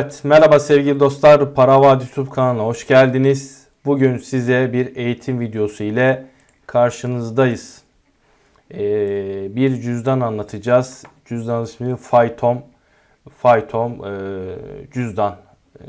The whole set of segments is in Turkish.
Evet, merhaba sevgili dostlar. Para Vadisi YouTube kanalına hoş geldiniz. Bugün size bir eğitim videosu ile karşınızdayız. Ee, bir cüzdan anlatacağız. Cüzdan ismi Faytom. Faytom e, cüzdan e,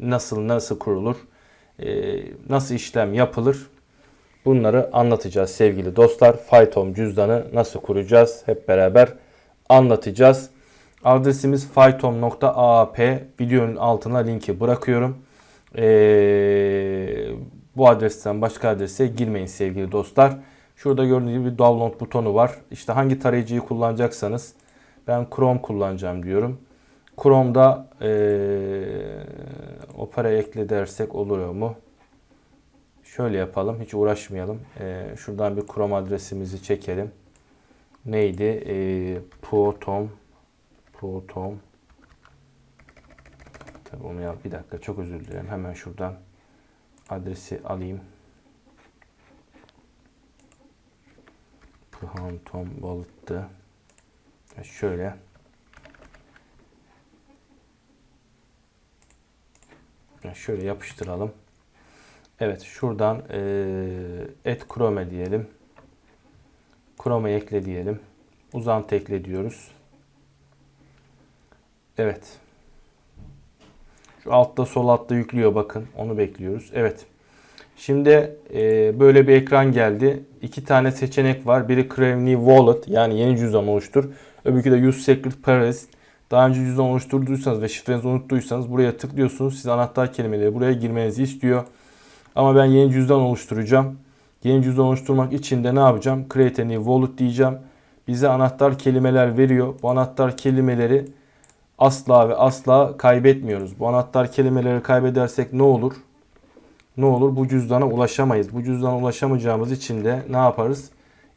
nasıl nasıl kurulur, e, nasıl işlem yapılır bunları anlatacağız sevgili dostlar. Faytom cüzdanı nasıl kuracağız hep beraber anlatacağız. Adresimiz faytom.aap videonun altına linki bırakıyorum. Ee, bu adresten başka adrese girmeyin sevgili dostlar. Şurada gördüğünüz gibi download butonu var. İşte hangi tarayıcıyı kullanacaksanız ben Chrome kullanacağım diyorum. Chrome'da ee, Opera ekle dersek olur mu? Şöyle yapalım. Hiç uğraşmayalım. Ee, şuradan bir Chrome adresimizi çekelim. Neydi? Ee, Proton Proton Tabii onu yap. Bir dakika çok özür dilerim. Hemen şuradan adresi alayım. Proton Wallet'tı. Şöyle. Şöyle yapıştıralım. Evet şuradan et Chrome diyelim. Chrome'u ekle diyelim. Uzantı ekle diyoruz. Evet. Şu altta sol altta yüklüyor bakın. Onu bekliyoruz. Evet. Şimdi e, böyle bir ekran geldi. İki tane seçenek var. Biri New Wallet yani yeni cüzdan oluştur. Öbürkü de Use Secret Phrase. Daha önce cüzdan oluşturduysanız ve şifrenizi unuttuysanız buraya tıklıyorsunuz. Size anahtar kelimeleri buraya girmenizi istiyor. Ama ben yeni cüzdan oluşturacağım. Yeni cüzdan oluşturmak için de ne yapacağım? Create a new wallet diyeceğim. Bize anahtar kelimeler veriyor. Bu anahtar kelimeleri asla ve asla kaybetmiyoruz. Bu anahtar kelimeleri kaybedersek ne olur? Ne olur? Bu cüzdana ulaşamayız. Bu cüzdana ulaşamayacağımız için de ne yaparız?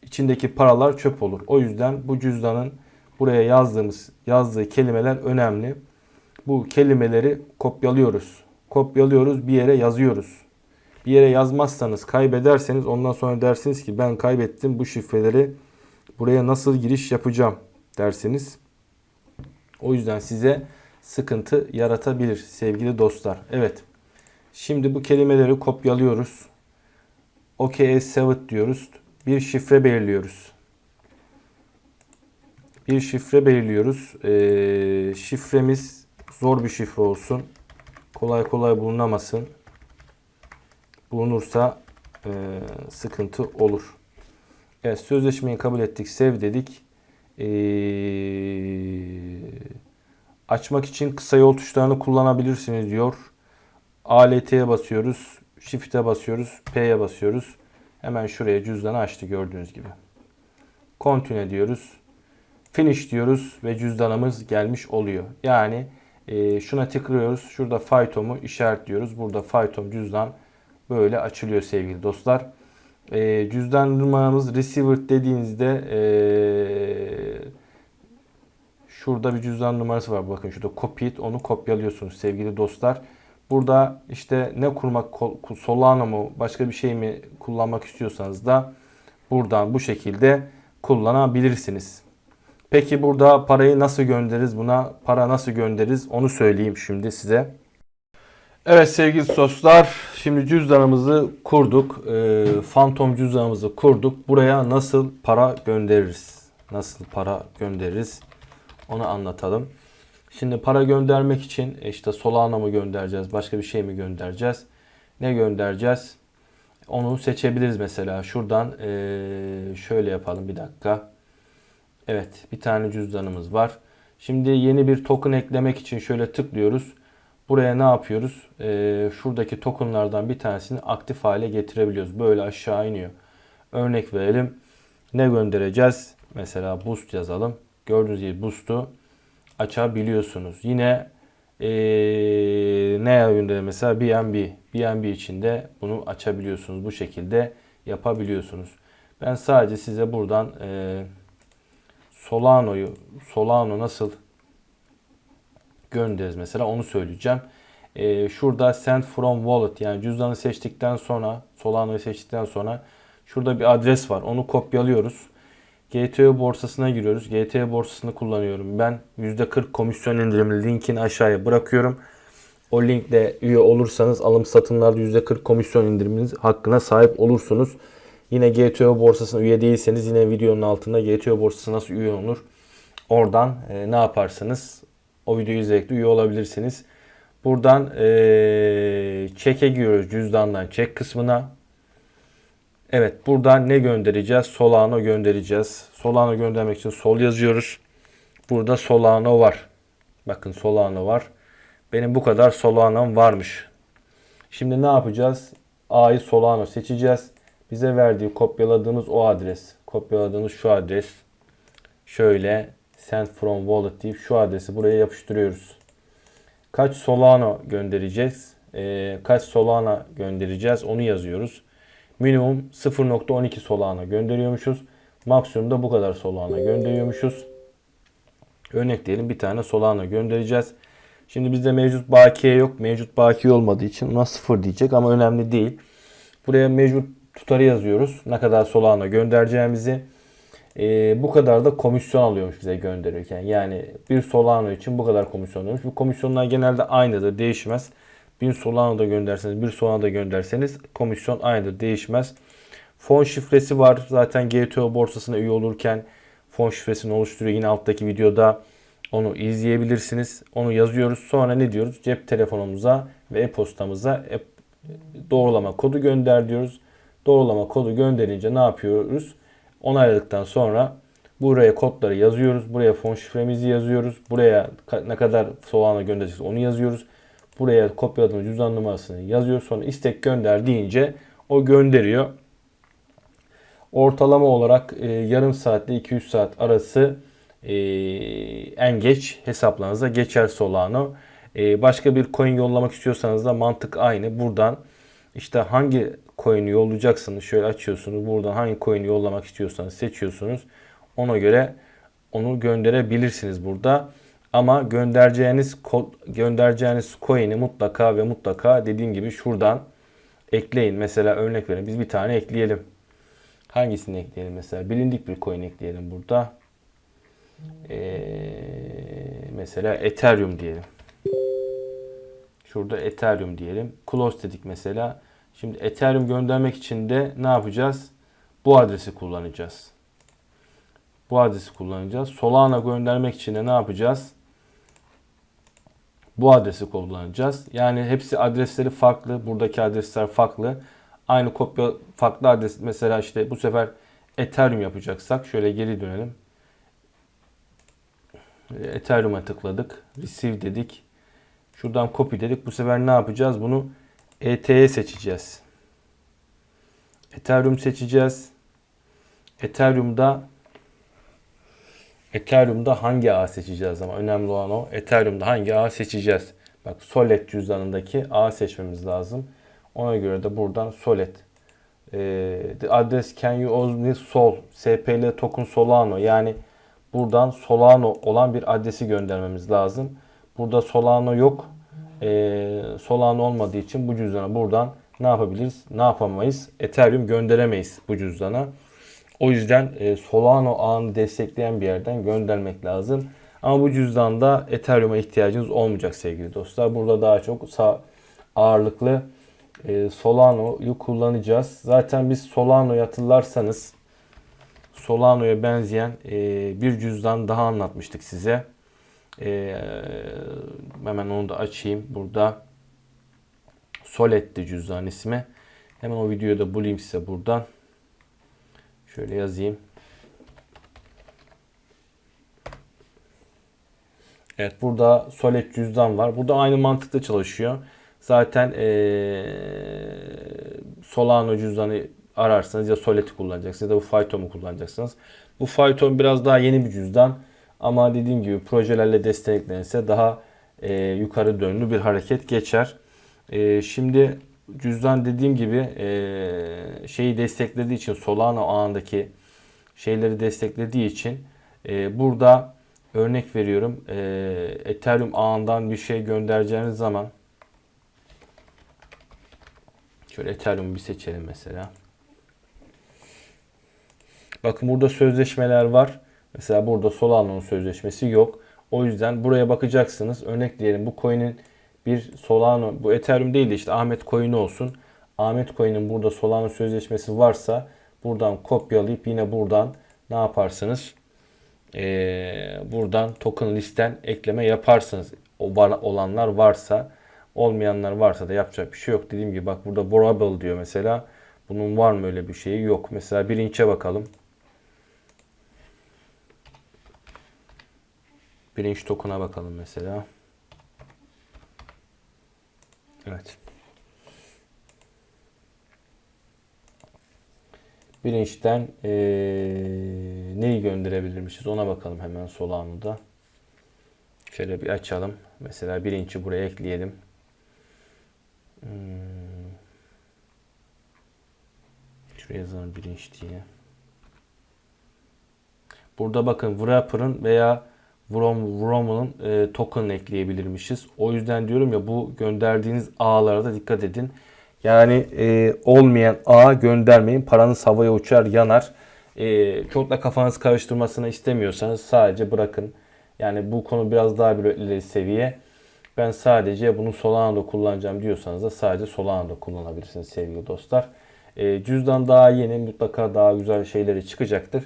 İçindeki paralar çöp olur. O yüzden bu cüzdanın buraya yazdığımız yazdığı kelimeler önemli. Bu kelimeleri kopyalıyoruz. Kopyalıyoruz, bir yere yazıyoruz. Bir yere yazmazsanız, kaybederseniz ondan sonra dersiniz ki ben kaybettim bu şifreleri buraya nasıl giriş yapacağım dersiniz. O yüzden size sıkıntı yaratabilir sevgili dostlar. Evet. Şimdi bu kelimeleri kopyalıyoruz. OK Sevet diyoruz. Bir şifre belirliyoruz. Bir şifre belirliyoruz. Ee, şifremiz zor bir şifre olsun. Kolay kolay bulunamasın. Bulunursa e, sıkıntı olur. Evet sözleşmeyi kabul ettik. Sev dedik. Ee, açmak için kısa yol tuşlarını kullanabilirsiniz diyor. ALT'ye basıyoruz. Shift'e basıyoruz. P'ye basıyoruz. Hemen şuraya cüzdanı açtı gördüğünüz gibi. Continue diyoruz. Finish diyoruz ve cüzdanımız gelmiş oluyor. Yani e, şuna tıklıyoruz. Şurada Faytom'u işaretliyoruz. Burada Faytom cüzdan böyle açılıyor sevgili dostlar. E, cüzdan numaramız receiver dediğinizde e, şurada bir cüzdan numarası var. Bakın şurada copy it onu kopyalıyorsunuz sevgili dostlar. Burada işte ne kurmak Solana mı başka bir şey mi kullanmak istiyorsanız da buradan bu şekilde kullanabilirsiniz. Peki burada parayı nasıl göndeririz? Buna para nasıl göndeririz? Onu söyleyeyim şimdi size. Evet sevgili dostlar, şimdi cüzdanımızı kurduk. E, Phantom cüzdanımızı kurduk. Buraya nasıl para göndeririz? Nasıl para göndeririz? Onu anlatalım. Şimdi para göndermek için e, işte Solana mı göndereceğiz, başka bir şey mi göndereceğiz? Ne göndereceğiz? Onu seçebiliriz mesela. Şuradan e, şöyle yapalım bir dakika. Evet, bir tane cüzdanımız var. Şimdi yeni bir token eklemek için şöyle tıklıyoruz. Buraya ne yapıyoruz? Ee, şuradaki tokenlardan bir tanesini aktif hale getirebiliyoruz. Böyle aşağı iniyor. Örnek verelim. Ne göndereceğiz? Mesela boost yazalım. Gördüğünüz gibi boost'u açabiliyorsunuz. Yine ee, ne gönderelim? Mesela BNB. BNB içinde bunu açabiliyorsunuz. Bu şekilde yapabiliyorsunuz. Ben sadece size buradan ee, Solano'yu Solano nasıl göndeririz mesela onu söyleyeceğim. Ee, şurada send from wallet yani cüzdanı seçtikten sonra Solano'yu seçtikten sonra şurada bir adres var. Onu kopyalıyoruz. GTO borsasına giriyoruz. GTO borsasını kullanıyorum. Ben %40 komisyon indirimli linkini aşağıya bırakıyorum. O linkle üye olursanız alım satımlarda %40 komisyon indiriminiz hakkına sahip olursunuz. Yine GTO borsasına üye değilseniz yine videonun altında GTO borsası nasıl üye olunur? Oradan e, ne yaparsınız? O videoyu de üye olabilirsiniz. Buradan e, çeke giriyoruz cüzdandan çek kısmına. Evet buradan ne göndereceğiz? Solano göndereceğiz. Solano göndermek için sol yazıyoruz. Burada Solano var. Bakın Solano var. Benim bu kadar Solano'm varmış. Şimdi ne yapacağız? A'yı Solano seçeceğiz. Bize verdiği kopyaladığımız o adres. Kopyaladığımız şu adres. Şöyle send from wallet deyip şu adresi buraya yapıştırıyoruz. Kaç Solano göndereceğiz? Ee, kaç Solana göndereceğiz? Onu yazıyoruz. Minimum 0.12 Solana gönderiyormuşuz. Maksimum da bu kadar Solana gönderiyormuşuz. Örnek diyelim bir tane Solana göndereceğiz. Şimdi bizde mevcut bakiye yok. Mevcut bakiye olmadığı için ona 0 diyecek ama önemli değil. Buraya mevcut tutarı yazıyoruz. Ne kadar Solana göndereceğimizi. Ee, bu kadar da komisyon alıyormuş bize gönderirken. Yani bir Solana için bu kadar komisyon alıyormuş. Bu komisyonlar genelde aynıdır, değişmez. Bir Solana da gönderseniz, bir Solana da gönderseniz komisyon aynıdır, değişmez. Fon şifresi var. Zaten GTO borsasına üye olurken fon şifresini oluşturuyor. Yine alttaki videoda onu izleyebilirsiniz. Onu yazıyoruz. Sonra ne diyoruz? Cep telefonumuza ve e-postamıza e- doğrulama kodu gönder diyoruz. Doğrulama kodu gönderince ne yapıyoruz? Onayladıktan sonra buraya kodları yazıyoruz. Buraya fon şifremizi yazıyoruz. Buraya ne kadar Solana göndereceğiz onu yazıyoruz. Buraya kopyaladığımız cüzdan numarasını yazıyoruz. Sonra istek gönder deyince o gönderiyor. Ortalama olarak e, yarım saatle 200 saat arası e, en geç hesaplarınıza geçer Solano. E, başka bir coin yollamak istiyorsanız da mantık aynı. Buradan işte hangi coin'i yollayacaksınız şöyle açıyorsunuz. Buradan hangi coin'i yollamak istiyorsanız seçiyorsunuz. Ona göre onu gönderebilirsiniz burada. Ama göndereceğiniz göndereceğiniz coin'i mutlaka ve mutlaka dediğim gibi şuradan ekleyin. Mesela örnek verin. Biz bir tane ekleyelim. Hangisini ekleyelim mesela? Bilindik bir coin ekleyelim burada. Ee, mesela Ethereum diyelim. Şurada Ethereum diyelim. Close dedik mesela. Şimdi Ethereum göndermek için de ne yapacağız? Bu adresi kullanacağız. Bu adresi kullanacağız. Solana göndermek için de ne yapacağız? Bu adresi kullanacağız. Yani hepsi adresleri farklı. Buradaki adresler farklı. Aynı kopya farklı adres. Mesela işte bu sefer Ethereum yapacaksak şöyle geri dönelim. Ethereum'a tıkladık. Receive dedik. Şuradan copy dedik. Bu sefer ne yapacağız? Bunu ET'ye seçeceğiz. Ethereum seçeceğiz. Ethereum'da Ethereum'da hangi ağ seçeceğiz ama önemli olan o. Ethereum'da hangi ağ seçeceğiz? Bak Solid cüzdanındaki ağ seçmemiz lazım. Ona göre de buradan Solid. Ee, the can you only sol SPL token Solano yani buradan Solano olan bir adresi göndermemiz lazım. Burada Solano yok. Ee, Solano olmadığı için bu cüzdana buradan ne yapabiliriz? Ne yapamayız? Ethereum gönderemeyiz bu cüzdana. O yüzden e, Solano ağını destekleyen bir yerden göndermek lazım. Ama bu cüzdanda Ethereum'a ihtiyacınız olmayacak sevgili dostlar. Burada daha çok sağ ağırlıklı e, Solano'yu kullanacağız. Zaten biz Solano'yu hatırlarsanız Solano'ya benzeyen e, bir cüzdan daha anlatmıştık size. E, hemen onu da açayım. Burada Solet'ti cüzdan ismi. Hemen o videoyu da bulayım size buradan. Şöyle yazayım. Evet burada Solet cüzdan var. Burada aynı mantıkta çalışıyor. Zaten ee, Solano cüzdanı ararsanız ya Solet'i kullanacaksınız ya da bu Phytom'u kullanacaksınız. Bu Phytom biraz daha yeni bir cüzdan. Ama dediğim gibi projelerle desteklenirse daha e, yukarı dönlü bir hareket geçer. E, şimdi cüzdan dediğim gibi e, şeyi desteklediği için Solana ağındaki şeyleri desteklediği için e, burada örnek veriyorum e, Ethereum ağından bir şey göndereceğiniz zaman şöyle Ethereum bir seçelim mesela. Bakın burada sözleşmeler var. Mesela burada Solano'nun sözleşmesi yok. O yüzden buraya bakacaksınız. Örnek diyelim bu coin'in bir Solano, bu Ethereum değil de işte Ahmet coin'i olsun. Ahmet coin'in burada Solano sözleşmesi varsa buradan kopyalayıp yine buradan ne yaparsınız? Ee, buradan token listen ekleme yaparsınız. O var, olanlar varsa olmayanlar varsa da yapacak bir şey yok. Dediğim gibi bak burada borrable diyor mesela. Bunun var mı öyle bir şeyi? Yok. Mesela bir inçe bakalım. Bir inç token'a bakalım mesela. Evet. Bir inçten eee, neyi gönderebilirmişiz ona bakalım hemen Solano'da. Şöyle bir açalım. Mesela bir inçi buraya ekleyelim. Hmm. Şuraya yazalım bir inç diye. Burada bakın Wrapper'ın veya From, From'un e, token ekleyebilirmişiz. O yüzden diyorum ya bu gönderdiğiniz ağlara dikkat edin. Yani e, olmayan ağ göndermeyin. Paranız havaya uçar, yanar. E, çok da kafanız karıştırmasını istemiyorsanız sadece bırakın. Yani bu konu biraz daha bir ileri seviye. Ben sadece bunu Solano'da kullanacağım diyorsanız da sadece Solano'da kullanabilirsiniz sevgili dostlar. E, cüzdan daha yeni mutlaka daha güzel şeyleri çıkacaktır.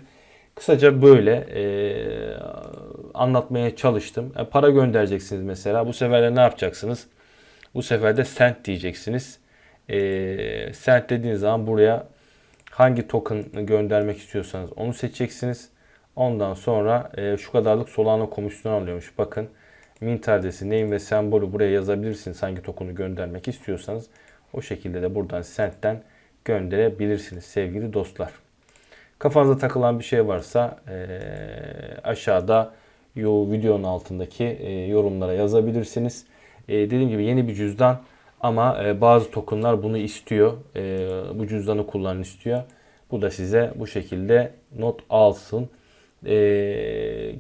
Kısaca böyle e, anlatmaya çalıştım. E, para göndereceksiniz mesela. Bu sefer de ne yapacaksınız? Bu sefer de cent diyeceksiniz. E, cent dediğiniz zaman buraya hangi token göndermek istiyorsanız onu seçeceksiniz. Ondan sonra e, şu kadarlık Solana komisyon alıyormuş. Bakın mint adresi, name ve sembolü buraya yazabilirsiniz hangi token'ı göndermek istiyorsanız. O şekilde de buradan cent'ten gönderebilirsiniz sevgili dostlar. Kafanıza takılan bir şey varsa e, aşağıda yo, videonun altındaki e, yorumlara yazabilirsiniz. E, dediğim gibi yeni bir cüzdan ama e, bazı tokenlar bunu istiyor. E, bu cüzdanı kullanın istiyor. Bu da size bu şekilde not alsın. E,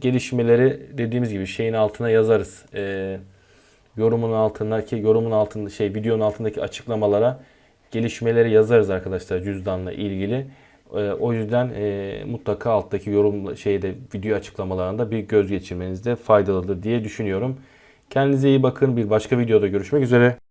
gelişmeleri dediğimiz gibi şeyin altına yazarız. E, yorumun altındaki yorumun altında şey videonun altındaki açıklamalara gelişmeleri yazarız arkadaşlar cüzdanla ilgili. E, o yüzden e, mutlaka alttaki yorum şeyde video açıklamalarında bir göz geçirmenizde faydalıdır diye düşünüyorum. Kendinize iyi bakın. Bir başka videoda görüşmek üzere.